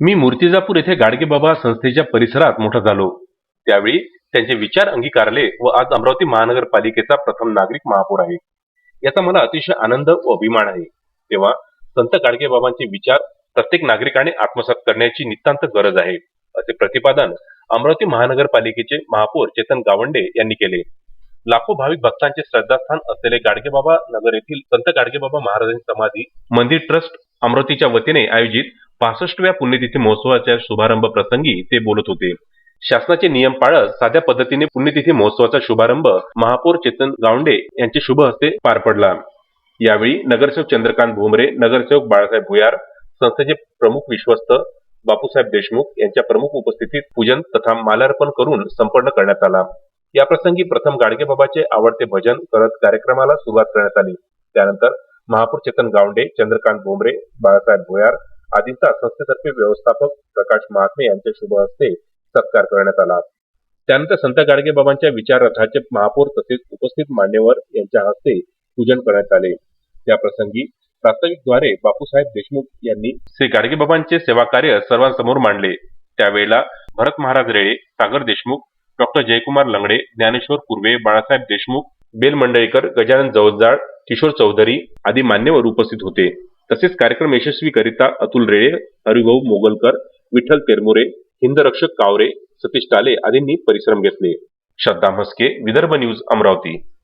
मी मूर्तिजापूर येथे गाडगेबाबा संस्थेच्या परिसरात मोठा झालो. त्यावेळी त्यांचे विचार अंगीकारले व आज अमरावती महानगरपालिकेचा प्रथम नागरिक महापौर आहे. याचा मला अतिशय आनंद व अभिमान आहे. तेव्हा संत गाडगेबाबांचे विचार प्रत्येक नागरिकाने आत्मसात करण्याची नितांत गरज आहे असे प्रतिपादन अमरावती महानगरपालिकेचे महापौर चेतन गावंडे यांनी केले. लाखो भाविक भक्तांचे श्रद्धास्थान असलेले गाडगेबाबा नगर येथील संत गाडगेबाबा महाराजांची समाधी मंदिर ट्रस्ट अमरावतीच्या वतीने आयोजित पासष्टव्या पुण्यतिथी महोत्सवाच्या शुभारंभ प्रसंगी ते बोलत होते. शासनाचे नियम पाळत साध्या पद्धतीने पुण्यतिथी महोत्सवाचा शुभारंभ महापौर चेतन गावंडे यांचे शुभ हस्ते पार पडला. यावेळी नगरसेवक चंद्रकांत भुमरे नगरसेवक बाळासाहेब भुयार संस्थेचे प्रमुख विश्वस्त बापूसाहेब देशमुख यांच्या प्रमुख उपस्थितीत पूजन तथा मालार्पण करून संपन्न करण्यात आला. या प्रसंगी प्रथम गाडगेबाबाचे आवडते भजन करत कार्यक्रमाला सुरुवात करण्यात आली. त्यानंतर महापौर चेतन गावंडे चंद्रकांत बोंबरे बाळासाहेब भोयार आदींचा संस्थेतर्फे व्यवस्थापक प्रकाश महात्मे यांच्या शुभ हस्ते सत्कार करण्यात आला. त्यानंतर संत गाडगेबाबांच्या विचार रथाचे महापौर तसेच उपस्थित मान्यवर यांच्या हस्ते पूजन करण्यात आले. त्याप्रसंगी प्रास्ताविकद्वारे बापूसाहेब देशमुख यांनी श्री गाडगेबाबांचे सेवा कार्य सर्वांसमोर मांडले. त्यावेळेला भरत महाराज रेळे सागर देशमुख डॉक्टर जयकुमार लंगडे ज्ञानेश्वर कुर्वे बाळासाहेब देशमुख बेल मंडळीकर गजानन जवळजाळ किशोर चौधरी आदी मान्यवर उपस्थित होते. तसेच कार्यक्रम यशस्वी करिता अतुल रेळे हरिभाऊ मोगलकर विठ्ठल तेरमुरे हिंदरक्षक कावरे सतीश टाले आदींनी परिश्रम घेतले. श्रद्धा म्हस्के विदर्भ न्यूज अमरावती.